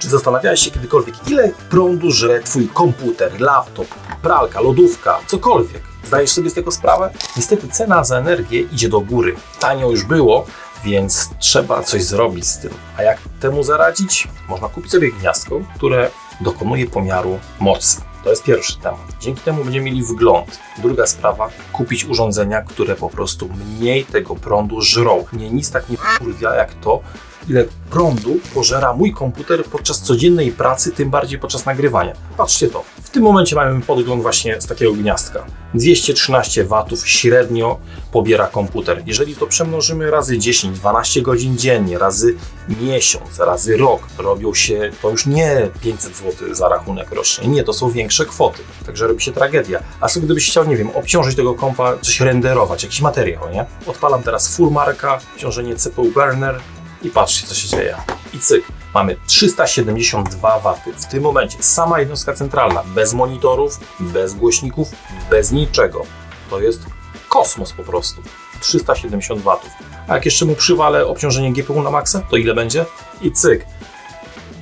Czy zastanawiałeś się kiedykolwiek, ile prądu żre Twój komputer, laptop, pralka, lodówka, cokolwiek? Zdajesz sobie z tego sprawę? Niestety cena za energię idzie do góry. Tanio już było, więc trzeba coś zrobić z tym. A jak temu zaradzić? Można kupić sobie gniazdko, które dokonuje pomiaru mocy. To jest pierwszy temat. Dzięki temu będziemy mieli wgląd. Druga sprawa, kupić urządzenia, które po prostu mniej tego prądu żrą. Mnie nic tak nie kurwia jak to, ile prądu pożera mój komputer podczas codziennej pracy, tym bardziej podczas nagrywania. Patrzcie to. W tym momencie mamy podgląd właśnie z takiego gniazdka. 213 watów średnio pobiera komputer. Jeżeli to przemnożymy razy 10, 12 godzin dziennie, razy miesiąc, razy rok, robią się to już nie 500 zł za rachunek rocznie. Nie, to są większe kwoty. Także robi się tragedia. A co gdybyś chciał, nie wiem, obciążyć tego kompa, coś renderować, jakiś materiał, nie? Odpalam teraz Furmarka, obciążenie CPU burner, i patrzcie, co się dzieje. I cyk, mamy 372 W. W tym momencie sama jednostka centralna, bez monitorów, bez głośników, bez niczego. To jest kosmos po prostu. 370 W. A jak jeszcze mu przywalę obciążenie GPU na maksa, to ile będzie? I cyk,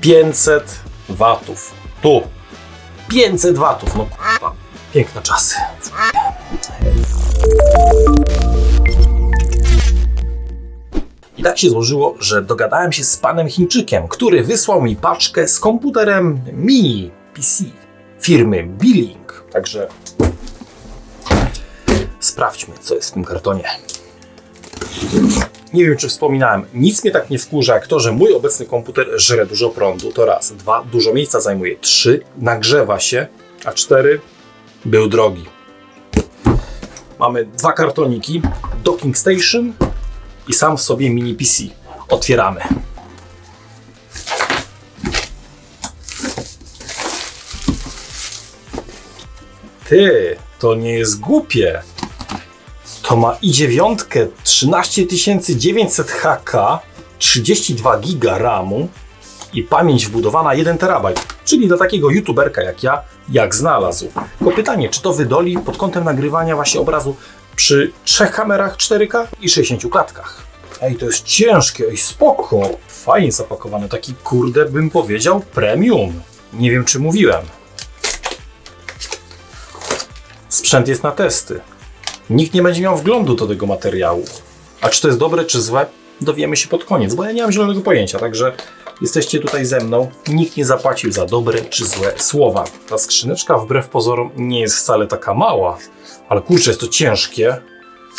500 W. Tu. 500 W. No kurwa. Piękne czasy. I tak się złożyło, że dogadałem się z panem Chińczykiem, który wysłał mi paczkę z komputerem mini PC firmy Billing. Także sprawdźmy, co jest w tym kartonie. Nie wiem, czy wspominałem, nic mnie tak nie wkurza, jak to, że mój obecny komputer żre dużo prądu. To raz. Dwa, dużo miejsca zajmuje. Trzy, nagrzewa się. A cztery, był drogi. Mamy dwa kartoniki. Docking Station i sam w sobie mini PC. Otwieramy. Ty, to nie jest głupie. To ma i9 13900 HK, 32 GB RAMu i pamięć wbudowana 1 TB. Czyli dla takiego youtuberka jak ja, jak znalazł. Tylko pytanie, czy to wydoli pod kątem nagrywania właśnie obrazu przy trzech kamerach 4K i 60 klatkach. Ej, to jest ciężkie, ej, spoko. Fajnie zapakowane, taki kurde bym powiedział premium. Nie wiem czy mówiłem. Sprzęt jest na testy. Nikt nie będzie miał wglądu do tego materiału. A czy to jest dobre czy złe, dowiemy się pod koniec, bo ja nie mam zielonego pojęcia, także jesteście tutaj ze mną. Nikt nie zapłacił za dobre czy złe słowa. Ta skrzyneczka wbrew pozorom nie jest wcale taka mała, ale kurczę, jest to ciężkie.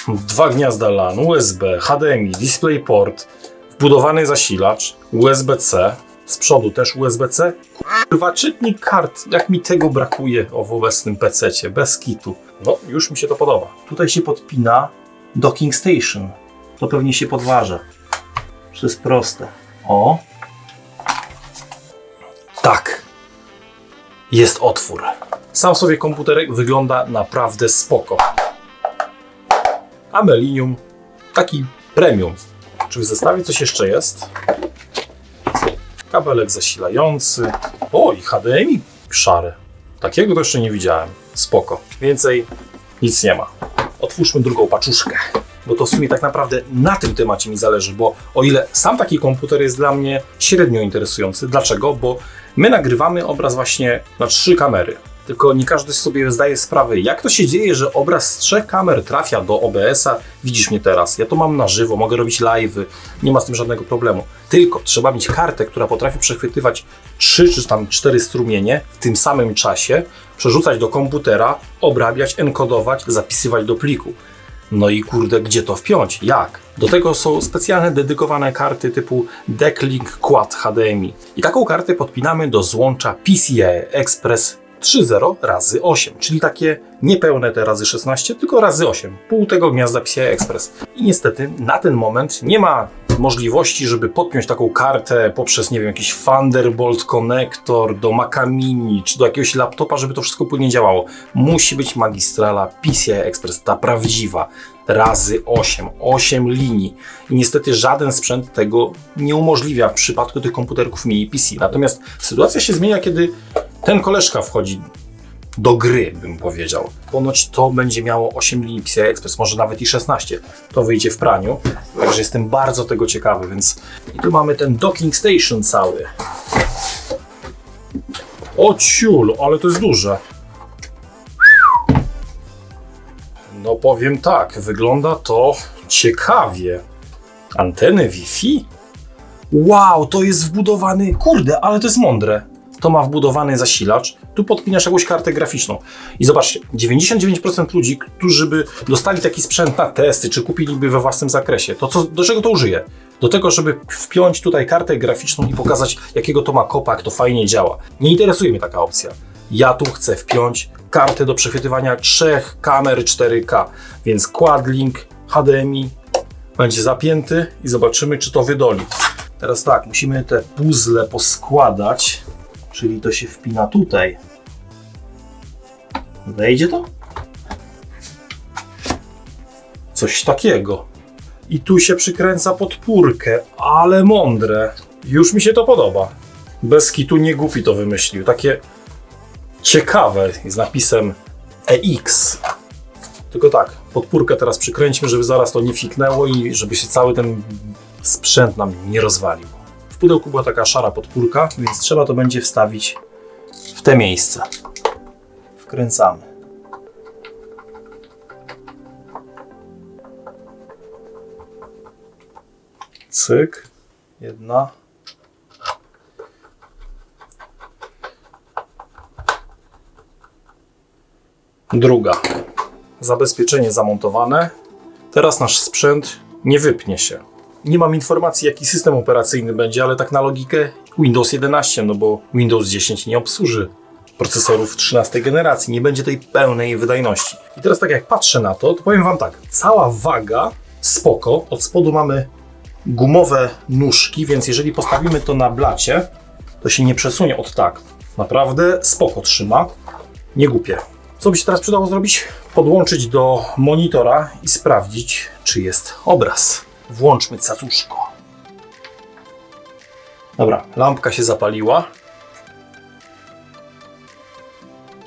Dwa gniazda LAN, USB, HDMI, DisplayPort, wbudowany zasilacz, USB-C, z przodu też USB-C. Kurwa, czytnik kart, jak mi tego brakuje o, w obecnym PC-cie, bez kitu. No, już mi się to podoba. Tutaj się podpina docking station. To pewnie się podważa. To jest proste. O. Tak. Jest otwór. Sam sobie komputerek wygląda naprawdę spoko. Amelinium, taki premium. Czy w zestawie coś jeszcze jest? Kabelek zasilający. O, i HDMI szare. Takiego to jeszcze nie widziałem. Spoko. Więcej nic nie ma. Otwórzmy drugą paczuszkę. Bo to w sumie tak naprawdę na tym temacie mi zależy, bo o ile sam taki komputer jest dla mnie średnio interesujący. Dlaczego? Bo my nagrywamy obraz właśnie na trzy kamery. Tylko nie każdy sobie zdaje sprawę, jak to się dzieje, że obraz z trzech kamer trafia do OBS-a. Widzisz mnie teraz, ja to mam na żywo, mogę robić live'y, nie ma z tym żadnego problemu. Tylko trzeba mieć kartę, która potrafi przechwytywać trzy czy tam cztery strumienie w tym samym czasie, przerzucać do komputera, obrabiać, enkodować, zapisywać do pliku. No i kurde, gdzie to wpiąć? Jak? Do tego są specjalne dedykowane karty typu Decklink Quad HDMI. I taką kartę podpinamy do złącza PCI Express 3.0 razy 8, czyli takie niepełne te razy 16, tylko razy 8, pół tego gniazda PCI Express. I niestety na ten moment nie ma możliwości, żeby podpiąć taką kartę poprzez, nie wiem, jakiś Thunderbolt konektor do Maca Mini czy do jakiegoś laptopa, żeby to wszystko płynnie działało. Musi być magistrala PCI Express, ta prawdziwa, razy 8, 8 linii. I niestety żaden sprzęt tego nie umożliwia w przypadku tych komputerków mini PC. Natomiast sytuacja się zmienia, kiedy ten koleżka wchodzi do gry, bym powiedział. Ponoć to będzie miało 8 linii PCI Express, może nawet i 16. To wyjdzie w praniu, także jestem bardzo tego ciekawy, więc i tu mamy ten docking station cały. O ciul, ale to jest duże. No powiem tak, wygląda to ciekawie. Anteny Wi-Fi? Wow, to jest wbudowany. Kurde, ale to jest mądre. To ma wbudowany zasilacz. Tu podpinasz jakąś kartę graficzną. I zobaczcie, 99% ludzi, którzy by dostali taki sprzęt na testy, czy kupiliby we własnym zakresie, to co, do czego to użyje? Do tego, żeby wpiąć tutaj kartę graficzną i pokazać, jakiego to ma kopa, jak to fajnie działa. Nie interesuje mnie taka opcja. Ja tu chcę wpiąć kartę do przechwytywania trzech kamer 4K, więc Quadlink HDMI będzie zapięty i zobaczymy, czy to wydoli. Teraz tak, musimy te puzzle poskładać, czyli to się wpina tutaj. Wejdzie to? Coś takiego. I tu się przykręca podpórkę, ale mądre. Już mi się to podoba. Bez kitu nie głupi to wymyślił. Takie ciekawe z napisem EX. Tylko tak, podpórkę teraz przykręćmy, żeby zaraz to nie fiknęło i żeby się cały ten sprzęt nam nie rozwalił. Pudełku była taka szara podpórka, więc trzeba to będzie wstawić w te miejsce. Wkręcamy. Cyk. Jedna. Druga. Zabezpieczenie zamontowane. Teraz nasz sprzęt nie wypnie się. Nie mam informacji, jaki system operacyjny będzie, ale tak na logikę Windows 11, no bo Windows 10 nie obsłuży procesorów 13 generacji, nie będzie tej pełnej wydajności. I teraz tak jak patrzę na to, to powiem Wam tak, cała waga spoko, od spodu mamy gumowe nóżki, więc jeżeli postawimy to na blacie, to się nie przesunie od tak. Naprawdę spoko trzyma, nie głupie. Co by się teraz przydało zrobić? Podłączyć do monitora i sprawdzić, czy jest obraz. Włączmy cacuszko. Dobra, lampka się zapaliła.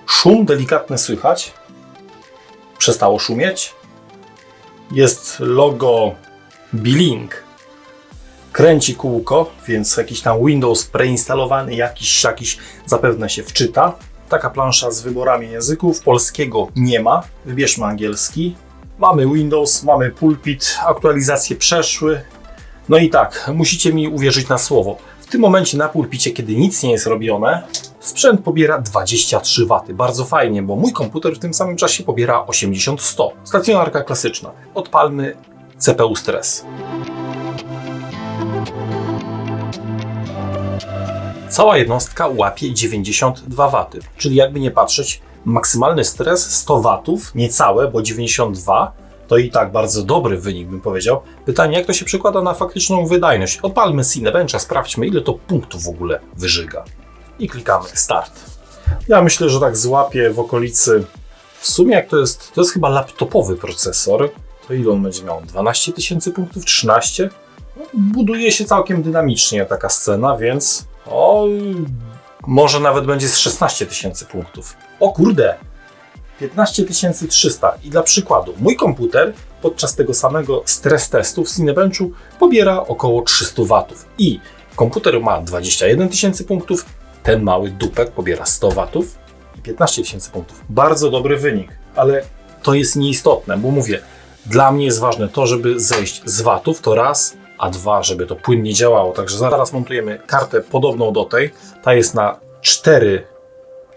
Szum delikatny słychać. Przestało szumieć. Jest logo Billing. Kręci kółko, więc jakiś tam Windows preinstalowany, jakiś, jakiś zapewne się wczyta. Taka plansza z wyborami języków. Polskiego nie ma. Wybierzmy angielski. Mamy Windows, mamy pulpit, aktualizacje przeszły. No i tak, musicie mi uwierzyć na słowo. W tym momencie na pulpicie, kiedy nic nie jest robione, sprzęt pobiera 23 W. Bardzo fajnie, bo mój komputer w tym samym czasie pobiera 80-100. Stacjonarka klasyczna. Odpalmy CPU Stress. Cała jednostka łapie 92 W, czyli jakby nie patrzeć, maksymalny stres 100 W, niecałe, bo 92 to i tak bardzo dobry wynik, bym powiedział. Pytanie, jak to się przekłada na faktyczną wydajność? Odpalmy Cinebencha, sprawdźmy, ile to punktów w ogóle wyżyga. I klikamy Start. Ja myślę, że tak złapię w okolicy. W sumie, jak to jest, to jest chyba laptopowy procesor, to ile on będzie miał? 12 tysięcy punktów? 13? No, buduje się całkiem dynamicznie taka scena, więc o, może nawet będzie z 16 tysięcy punktów. O kurde! 15 300. I dla przykładu, mój komputer podczas tego samego stres testu w Cinebenchu pobiera około 300 watów. I komputer ma 21 tysięcy punktów, ten mały dupek pobiera 100 watów i 15 tysięcy punktów. Bardzo dobry wynik, ale to jest nieistotne, bo mówię, dla mnie jest ważne to, żeby zejść z watów, to raz, a dwa, żeby to płynnie działało. Także zaraz montujemy kartę podobną do tej. Ta jest na 4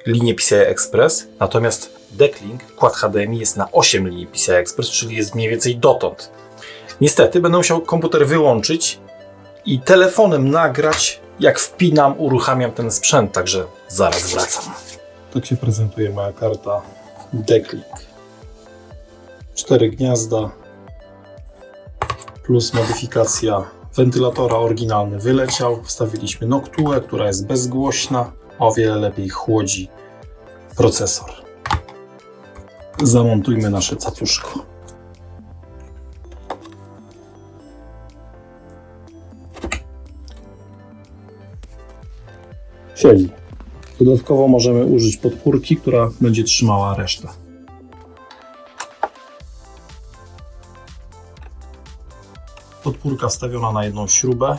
linie PCI Express, natomiast Decklink, kład HDMI jest na 8 linii PCI Express, czyli jest mniej więcej dotąd. Niestety będę musiał komputer wyłączyć i telefonem nagrać, jak wpinam, uruchamiam ten sprzęt, także zaraz wracam. Tak się prezentuje moja karta Decklink. Cztery gniazda, plus modyfikacja wentylatora oryginalny wyleciał. Wstawiliśmy Noctuę, która jest bezgłośna, o wiele lepiej chłodzi procesor. Zamontujmy nasze cacuszko. Siedzi. Dodatkowo możemy użyć podpórki, która będzie trzymała resztę. Podpórka wstawiona na jedną śrubę.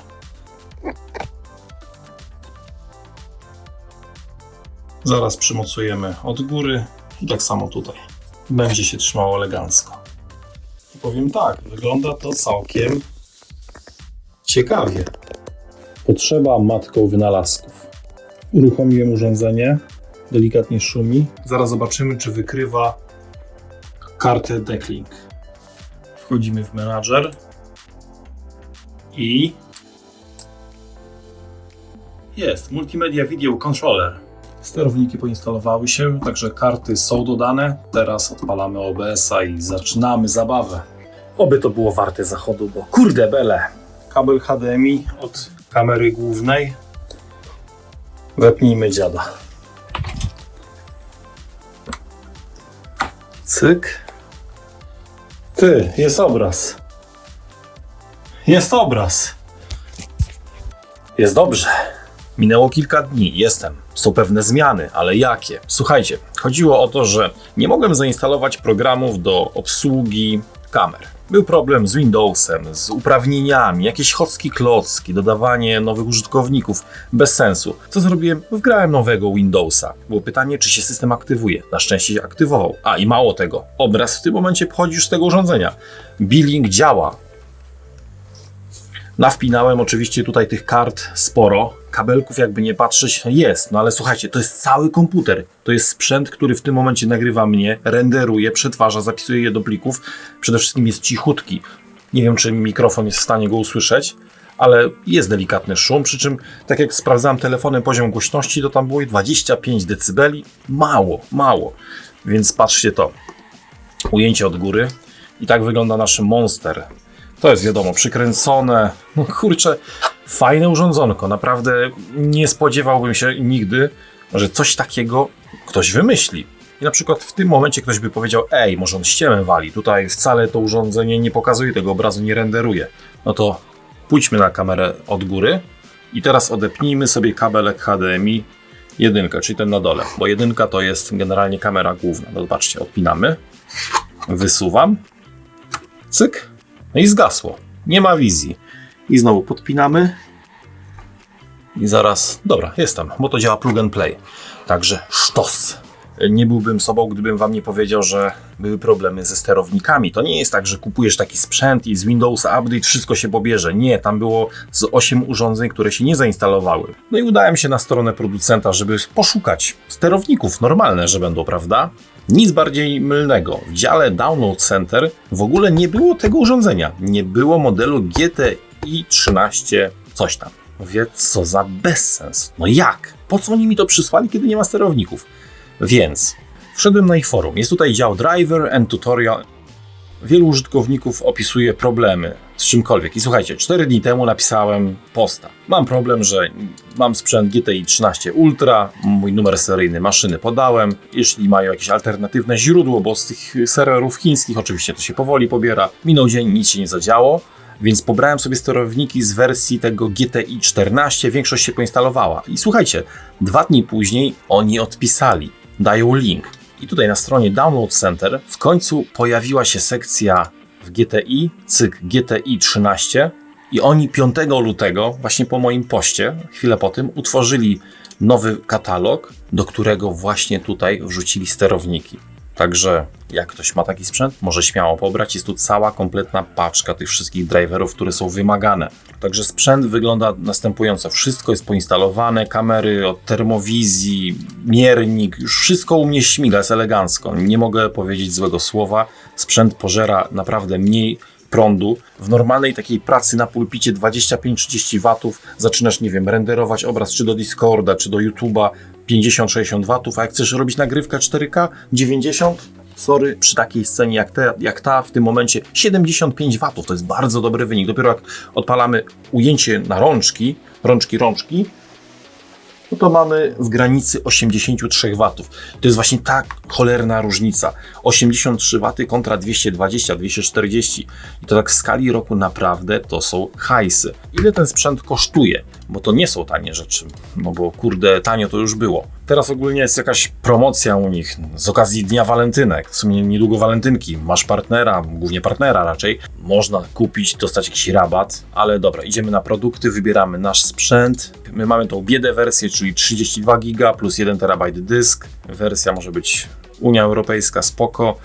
Zaraz przymocujemy od góry i tak samo tutaj. Będzie się trzymało elegancko. I powiem tak, wygląda to całkiem ciekawie. Potrzeba matką wynalazków. Uruchomiłem urządzenie, delikatnie szumi. Zaraz zobaczymy, czy wykrywa kartę Decklink. Wchodzimy w menadżer i jest Multimedia Video Controller. Sterowniki poinstalowały się, także karty są dodane. Teraz odpalamy OBS-a i zaczynamy zabawę. Oby to było warte zachodu, bo kurde bele. Kabel HDMI od kamery głównej. Wepnijmy dziada. Cyk. Ty, jest obraz. Jest obraz. Jest dobrze. Minęło kilka dni, jestem. Są pewne zmiany, ale jakie? Słuchajcie, chodziło o to, że nie mogłem zainstalować programów do obsługi kamer. Był problem z Windowsem, z uprawnieniami, jakieś chocki klocki, dodawanie nowych użytkowników, bez sensu. Co zrobiłem? Wgrałem nowego Windowsa. Było pytanie, czy się system aktywuje. Na szczęście się aktywował. A i mało tego, obraz w tym momencie pochodzi już z tego urządzenia. Billing działa, Nawpinałem oczywiście tutaj tych kart sporo. Kabelków, jakby nie patrzeć, jest. No ale słuchajcie, to jest cały komputer. To jest sprzęt, który w tym momencie nagrywa mnie, renderuje, przetwarza, zapisuje je do plików. Przede wszystkim jest cichutki. Nie wiem, czy mikrofon jest w stanie go usłyszeć, ale jest delikatny szum. Przy czym, tak jak sprawdzałem telefonem poziom głośności, to tam było i 25 dB. Mało, mało. Więc patrzcie to. Ujęcie od góry. I tak wygląda nasz monster. To jest wiadomo, przykręcone. No kurczę, fajne urządzonko. Naprawdę nie spodziewałbym się nigdy, że coś takiego ktoś wymyśli. I na przykład w tym momencie ktoś by powiedział, ej, może on ściemę wali, tutaj wcale to urządzenie nie pokazuje tego obrazu, nie renderuje. No to pójdźmy na kamerę od góry i teraz odepnijmy sobie kabelek HDMI jedynkę, czyli ten na dole, bo jedynka to jest generalnie kamera główna. No zobaczcie, odpinamy, wysuwam, cyk, no i zgasło. Nie ma wizji. I znowu podpinamy. I zaraz, dobra, jestem, bo to działa plug and play. Także sztos. Nie byłbym sobą, gdybym wam nie powiedział, że były problemy ze sterownikami. To nie jest tak, że kupujesz taki sprzęt i z Windowsa Update wszystko się pobierze. Nie, tam było z 8 urządzeń, które się nie zainstalowały. No i udałem się na stronę producenta, żeby poszukać sterowników normalne, że będą, prawda? Nic bardziej mylnego. W dziale Download Center w ogóle nie było tego urządzenia. Nie było modelu GTI 13 coś tam. Mówię, co za bezsens. No jak? Po co oni mi to przysłali, kiedy nie ma sterowników? Więc wszedłem na ich forum. Jest tutaj dział Driver and Tutorial. Wielu użytkowników opisuje problemy z czymkolwiek. I słuchajcie, 4 dni temu napisałem posta. Mam problem, że mam sprzęt GTI 13 Ultra, mój numer seryjny maszyny podałem. Jeśli mają jakieś alternatywne źródło, bo z tych serwerów chińskich oczywiście to się powoli pobiera. Minął dzień, nic się nie zadziało. Więc pobrałem sobie sterowniki z wersji tego GTI 14, większość się poinstalowała. I słuchajcie, dwa dni później oni odpisali dają link. I tutaj na stronie Download Center w końcu pojawiła się sekcja w GTI, cyk GTI 13 i oni 5 lutego, właśnie po moim poście, chwilę po tym, utworzyli nowy katalog, do którego właśnie tutaj wrzucili sterowniki. Także jak ktoś ma taki sprzęt, może śmiało pobrać. Jest tu cała kompletna paczka tych wszystkich driverów, które są wymagane. Także sprzęt wygląda następująco. Wszystko jest poinstalowane, kamery od termowizji, miernik, już wszystko u mnie śmiga, jest elegancko. Nie mogę powiedzieć złego słowa. Sprzęt pożera naprawdę mniej prądu. W normalnej takiej pracy na pulpicie 25-30 watów zaczynasz, nie wiem, renderować obraz czy do Discorda, czy do YouTube'a 50-60 watów, a jak chcesz robić nagrywkę 4K 90, sorry, przy takiej scenie jak, te, jak ta w tym momencie 75 watów, to jest bardzo dobry wynik. Dopiero jak odpalamy ujęcie na rączki, rączki, rączki, no to mamy w granicy 83 W. To jest właśnie ta cholerna różnica. 83 W kontra 220, 240. I to tak w skali roku naprawdę to są hajsy. Ile ten sprzęt kosztuje? Bo to nie są tanie rzeczy. No bo kurde, tanio to już było. Teraz ogólnie jest jakaś promocja u nich z okazji Dnia Walentynek. W sumie niedługo walentynki. Masz partnera, głównie partnera raczej. Można kupić, dostać jakiś rabat, ale dobra, idziemy na produkty, wybieramy nasz sprzęt. My mamy tą biedę wersję, czyli 32 giga plus 1 terabajt dysk. Wersja może być Unia Europejska, spoko.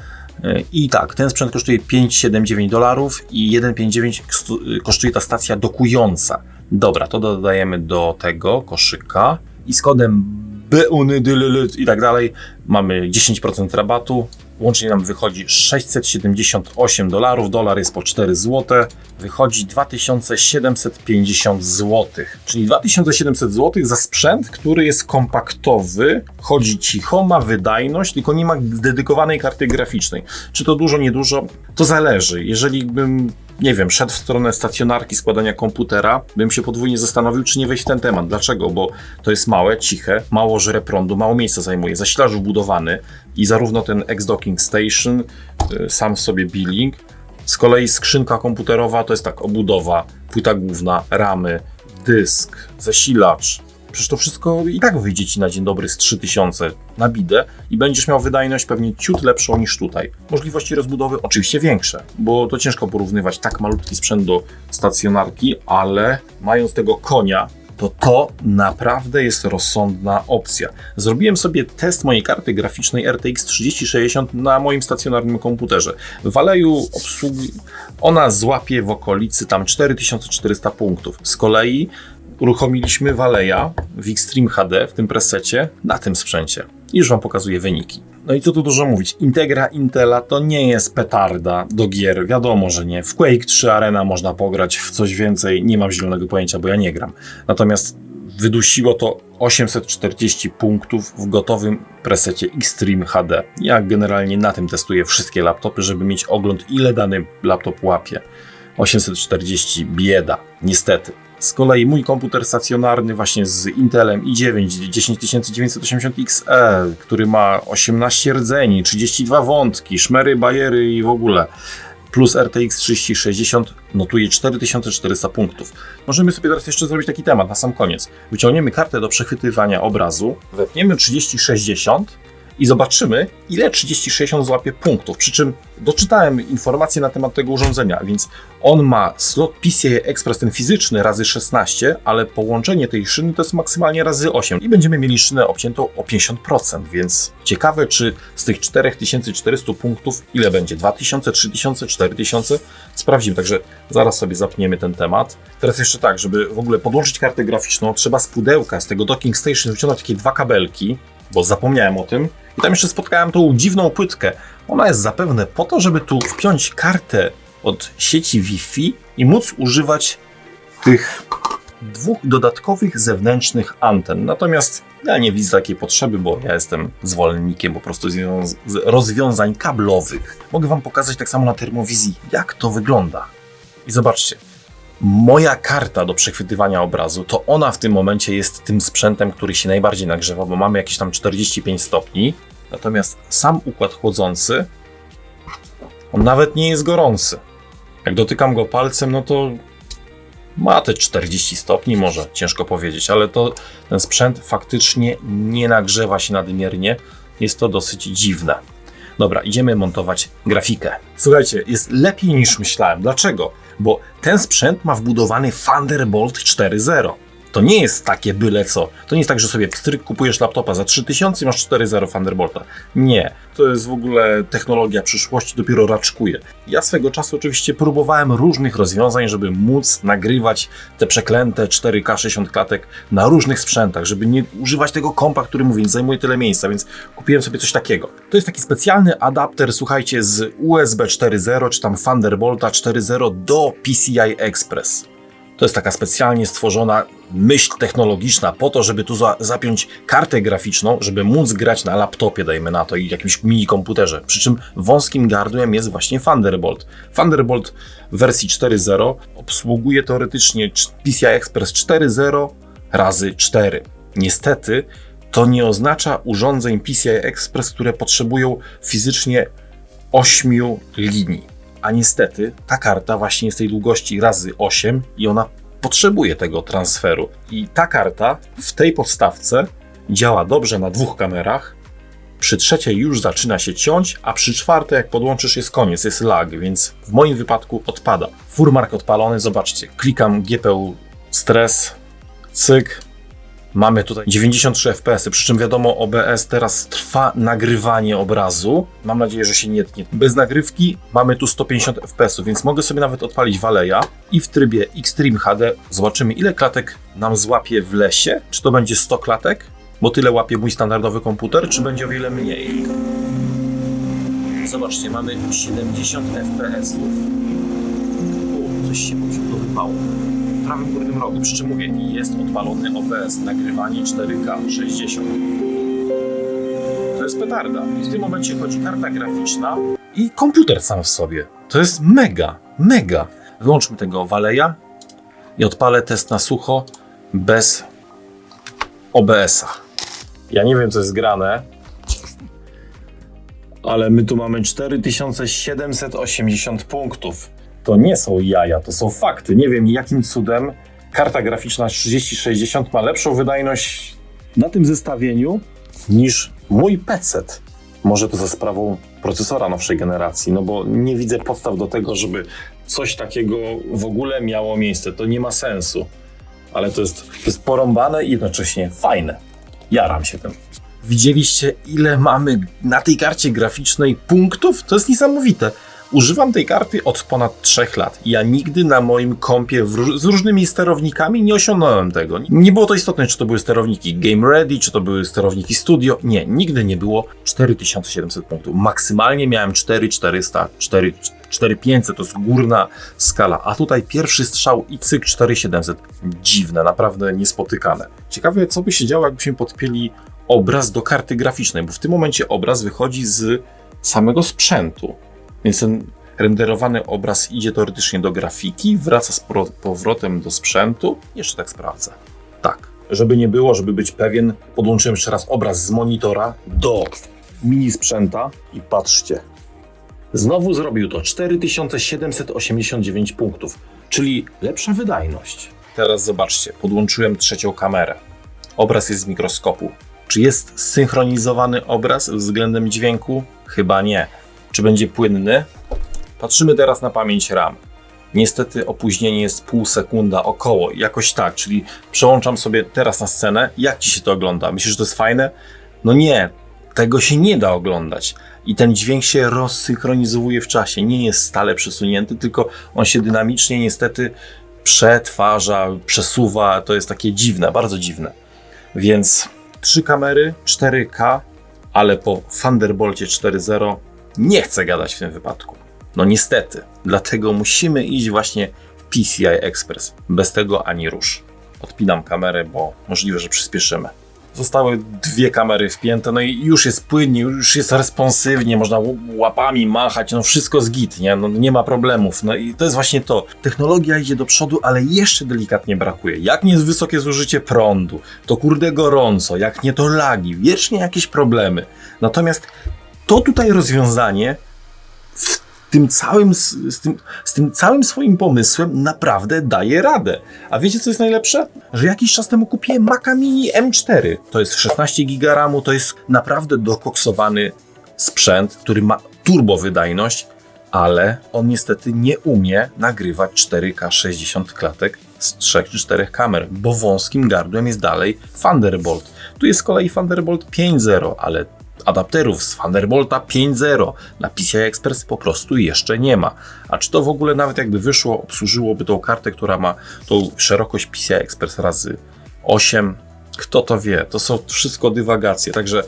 I tak, ten sprzęt kosztuje 5,79 dolarów i 1,59 kosztuje ta stacja dokująca. Dobra, to dodajemy do tego koszyka i z kodem BUNYDYLYL i tak dalej mamy 10% rabatu. Łącznie nam wychodzi 678 dolarów, dolar jest po 4 zł, wychodzi 2750 zł. Czyli 2700 zł za sprzęt, który jest kompaktowy, chodzi cicho, ma wydajność, tylko nie ma dedykowanej karty graficznej. Czy to dużo, niedużo? To zależy. Jeżeli bym nie wiem, szedł w stronę stacjonarki składania komputera, bym się podwójnie zastanowił, czy nie wejść w ten temat. Dlaczego? Bo to jest małe, ciche, mało żre prądu, mało miejsca zajmuje, zasilacz wbudowany i zarówno ten X-Docking Station, y, sam sobie billing, z kolei skrzynka komputerowa to jest tak, obudowa, płyta główna, ramy, dysk, zasilacz, Przecież to wszystko i tak wyjdzie ci na dzień dobry z 3000 na bidę i będziesz miał wydajność pewnie ciut lepszą niż tutaj. Możliwości rozbudowy oczywiście większe, bo to ciężko porównywać tak malutki sprzęt do stacjonarki, ale mając tego konia, to to naprawdę jest rozsądna opcja. Zrobiłem sobie test mojej karty graficznej RTX 3060 na moim stacjonarnym komputerze. W Aleju obsługi ona złapie w okolicy tam 4400 punktów. Z kolei uruchomiliśmy Waleja w Extreme HD w tym presecie na tym sprzęcie. I już Wam pokazuję wyniki. No i co tu dużo mówić, Integra Intela to nie jest petarda do gier, wiadomo, że nie. W Quake 3 Arena można pograć w coś więcej, nie mam zielonego pojęcia, bo ja nie gram. Natomiast wydusiło to 840 punktów w gotowym presecie Extreme HD. Ja generalnie na tym testuję wszystkie laptopy, żeby mieć ogląd ile dany laptop łapie. 840 bieda, niestety. Z kolei mój komputer stacjonarny właśnie z Intelem i9 10980XE, który ma 18 rdzeni, 32 wątki, szmery, bajery i w ogóle, plus RTX 3060 notuje 4400 punktów. Możemy sobie teraz jeszcze zrobić taki temat na sam koniec. Wyciągniemy kartę do przechwytywania obrazu, wepniemy 3060 i zobaczymy, ile 3060 złapie punktów. Przy czym doczytałem informacje na temat tego urządzenia, więc on ma slot PCI Express, ten fizyczny, razy 16, ale połączenie tej szyny to jest maksymalnie razy 8 i będziemy mieli szynę obciętą o 50%, więc ciekawe, czy z tych 4400 punktów ile będzie? 2000, 3000, 4000? Sprawdzimy, także zaraz sobie zapniemy ten temat. Teraz jeszcze tak, żeby w ogóle podłączyć kartę graficzną, trzeba z pudełka, z tego docking station wyciągnąć takie dwa kabelki, bo zapomniałem o tym. I tam jeszcze spotkałem tą dziwną płytkę. Ona jest zapewne po to, żeby tu wpiąć kartę od sieci Wi-Fi i móc używać tych dwóch dodatkowych zewnętrznych anten. Natomiast ja nie widzę takiej potrzeby, bo ja jestem zwolennikiem po prostu rozwiązań kablowych. Mogę Wam pokazać tak samo na termowizji, jak to wygląda. I zobaczcie, moja karta do przechwytywania obrazu, to ona w tym momencie jest tym sprzętem, który się najbardziej nagrzewa, bo mamy jakieś tam 45 stopni. Natomiast sam układ chłodzący, on nawet nie jest gorący. Jak dotykam go palcem, no to ma te 40 stopni, może ciężko powiedzieć, ale to ten sprzęt faktycznie nie nagrzewa się nadmiernie. Jest to dosyć dziwne. Dobra, idziemy montować grafikę. Słuchajcie, jest lepiej niż myślałem. Dlaczego? Bo ten sprzęt ma wbudowany Thunderbolt 4.0. To nie jest takie byle co. To nie jest tak, że sobie pstryk kupujesz laptopa za 3000 i masz 4.0 Thunderbolta. Nie. To jest w ogóle technologia przyszłości, dopiero raczkuje. Ja swego czasu oczywiście próbowałem różnych rozwiązań, żeby móc nagrywać te przeklęte 4K 60 klatek na różnych sprzętach, żeby nie używać tego kompa, który mówię, zajmuje tyle miejsca, więc kupiłem sobie coś takiego. To jest taki specjalny adapter, słuchajcie, z USB 4.0 czy tam Thunderbolta 4.0 do PCI Express. To jest taka specjalnie stworzona myśl technologiczna po to, żeby tu za, zapiąć kartę graficzną, żeby móc grać na laptopie, dajmy na to, i jakimś mini komputerze. Przy czym wąskim gardłem jest właśnie Thunderbolt. Thunderbolt w wersji 4.0 obsługuje teoretycznie PCI Express 4.0 razy 4. Niestety to nie oznacza urządzeń PCI Express, które potrzebują fizycznie 8 linii. A niestety ta karta właśnie jest tej długości razy 8 i ona potrzebuje tego transferu. I ta karta w tej podstawce działa dobrze na dwóch kamerach. Przy trzeciej już zaczyna się ciąć, a przy czwartej, jak podłączysz, jest koniec, jest lag, więc w moim wypadku odpada. Furmark odpalony, zobaczcie, klikam GPU stres, cyk, Mamy tutaj 93 fps, przy czym wiadomo, OBS teraz trwa nagrywanie obrazu. Mam nadzieję, że się nie tnie. Bez nagrywki mamy tu 150 fps, więc mogę sobie nawet odpalić Valeja i w trybie Extreme HD zobaczymy, ile klatek nam złapie w lesie. Czy to będzie 100 klatek, bo tyle łapie mój standardowy komputer, czy będzie o wiele mniej. Zobaczcie, mamy 70 fps. O, coś się poprzygotowywało w prawym górnym rogu. Przy czym mówię, jest odpalony OBS, nagrywanie 4K 60. To jest petarda. I w tym momencie chodzi karta graficzna i komputer sam w sobie. To jest mega, mega. Wyłączmy tego Valeja i odpalę test na sucho bez OBS-a. Ja nie wiem, co jest grane, ale my tu mamy 4780 punktów. To nie są jaja, to są fakty. Nie wiem, jakim cudem karta graficzna 3060 ma lepszą wydajność na tym zestawieniu niż mój PC. Może to za sprawą procesora nowszej generacji, no bo nie widzę podstaw do tego, żeby coś takiego w ogóle miało miejsce. To nie ma sensu. Ale to jest, to jest porąbane i jednocześnie fajne. Jaram się tym. Widzieliście, ile mamy na tej karcie graficznej punktów? To jest niesamowite. Używam tej karty od ponad 3 lat. Ja nigdy na moim kompie z różnymi sterownikami nie osiągnąłem tego. Nie było to istotne, czy to były sterowniki Game Ready, czy to były sterowniki Studio. Nie, nigdy nie było 4700 punktów. Maksymalnie miałem 4400, 4, 4500 to jest górna skala, a tutaj pierwszy strzał i cyk 4700. Dziwne, naprawdę niespotykane. Ciekawe, co by się działo, jakbyśmy podpięli obraz do karty graficznej, bo w tym momencie obraz wychodzi z samego sprzętu. Więc ten renderowany obraz idzie teoretycznie do grafiki, wraca z powrotem do sprzętu. Jeszcze tak sprawdzę. Tak. Żeby nie było, żeby być pewien, podłączyłem jeszcze raz obraz z monitora do mini sprzęta i patrzcie. Znowu zrobił to 4789 punktów, czyli lepsza wydajność. Teraz zobaczcie, podłączyłem trzecią kamerę. Obraz jest z mikroskopu. Czy jest zsynchronizowany obraz względem dźwięku? Chyba nie. Czy będzie płynny? Patrzymy teraz na pamięć RAM. Niestety opóźnienie jest pół sekunda około, jakoś tak, czyli przełączam sobie teraz na scenę. Jak ci się to ogląda? Myślisz, że to jest fajne? No nie, tego się nie da oglądać. I ten dźwięk się rozsynchronizowuje w czasie. Nie jest stale przesunięty, tylko on się dynamicznie niestety przetwarza, przesuwa. To jest takie dziwne, bardzo dziwne. Więc trzy kamery, 4K, ale po Thunderbolcie 4.0 nie chcę gadać w tym wypadku. No niestety, dlatego musimy iść właśnie w PCI Express. Bez tego ani rusz. Odpinam kamerę, bo możliwe, że przyspieszymy. Zostały dwie kamery wpięte, no i już jest płynnie, już jest responsywnie, można łapami machać, no wszystko z git, nie? No, nie ma problemów. No i to jest właśnie to. Technologia idzie do przodu, ale jeszcze delikatnie brakuje. Jak nie jest wysokie zużycie prądu, to kurde gorąco, jak nie to lagi, wiecznie jakieś problemy. Natomiast to tutaj rozwiązanie w tym całym, z, tym, z tym całym swoim pomysłem naprawdę daje radę. A wiecie co jest najlepsze? Że jakiś czas temu kupiłem Maca Mini M4. To jest 16 GB RAMu, to jest naprawdę dokoksowany sprzęt, który ma turbo wydajność, ale on niestety nie umie nagrywać 4K 60 klatek z 3 czy 4 kamer, bo wąskim gardłem jest dalej Thunderbolt. Tu jest z kolei Thunderbolt 5.0, ale adapterów z Thunderbolta 5.0 na PCI Express po prostu jeszcze nie ma. A czy to w ogóle nawet jakby wyszło, obsłużyłoby tą kartę, która ma tą szerokość PCI Express razy 8? Kto to wie? To są wszystko dywagacje. Także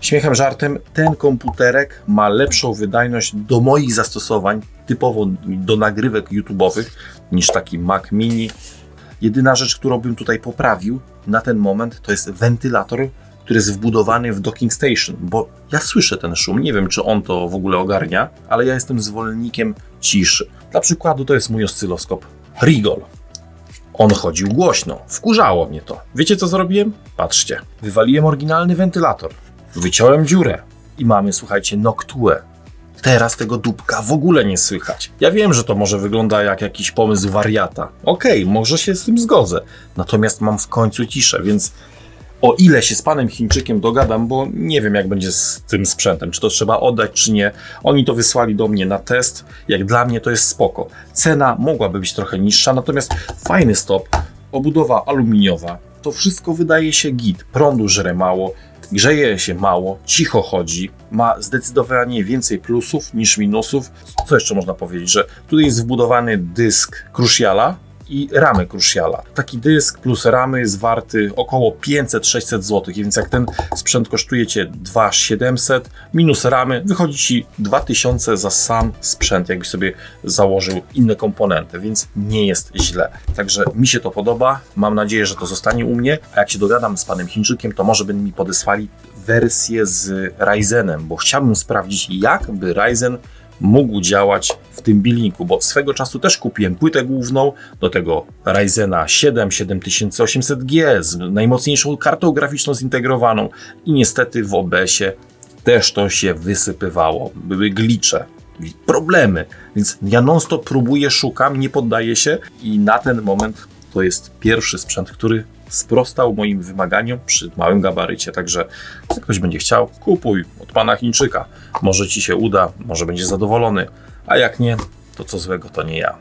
śmiechem, żartem, ten komputerek ma lepszą wydajność do moich zastosowań, typowo do nagrywek YouTube'owych, niż taki Mac Mini. Jedyna rzecz, którą bym tutaj poprawił na ten moment, to jest wentylator który jest wbudowany w docking station, bo ja słyszę ten szum, nie wiem czy on to w ogóle ogarnia, ale ja jestem zwolennikiem ciszy. Dla przykładu to jest mój oscyloskop Rigol. On chodził głośno, wkurzało mnie to. Wiecie co zrobiłem? Patrzcie, wywaliłem oryginalny wentylator, wyciąłem dziurę i mamy, słuchajcie, Noctue. Teraz tego dupka w ogóle nie słychać. Ja wiem, że to może wygląda jak jakiś pomysł wariata. Okej, okay, może się z tym zgodzę. Natomiast mam w końcu ciszę, więc O ile się z panem Chińczykiem dogadam, bo nie wiem jak będzie z tym sprzętem, czy to trzeba oddać, czy nie. Oni to wysłali do mnie na test. Jak dla mnie to jest spoko. Cena mogłaby być trochę niższa, natomiast fajny stop, obudowa aluminiowa. To wszystko wydaje się git. Prądu żre mało, grzeje się mało, cicho chodzi, ma zdecydowanie więcej plusów niż minusów. Co jeszcze można powiedzieć, że tutaj jest wbudowany dysk Cruciala i ramy Cruciala. Taki dysk plus ramy jest warty około 500-600 zł, więc jak ten sprzęt kosztuje Cię 2700 minus ramy, wychodzi Ci 2000 za sam sprzęt, jakbyś sobie założył inne komponenty, więc nie jest źle. Także mi się to podoba, mam nadzieję, że to zostanie u mnie, a jak się dogadam z panem Chińczykiem, to może by mi podesłali wersję z Ryzenem, bo chciałbym sprawdzić, jak by Ryzen mógł działać w tym bilinku, bo swego czasu też kupiłem płytę główną do tego Ryzena 7 7800G z najmocniejszą kartą graficzną zintegrowaną i niestety w OBS-ie też to się wysypywało. Były glicze, problemy, więc ja non-stop próbuję, szukam, nie poddaję się i na ten moment to jest pierwszy sprzęt, który sprostał moim wymaganiom przy małym gabarycie. Także jak ktoś będzie chciał, kupuj od pana Chińczyka. Może ci się uda, może będzie zadowolony, a jak nie, to co złego to nie ja.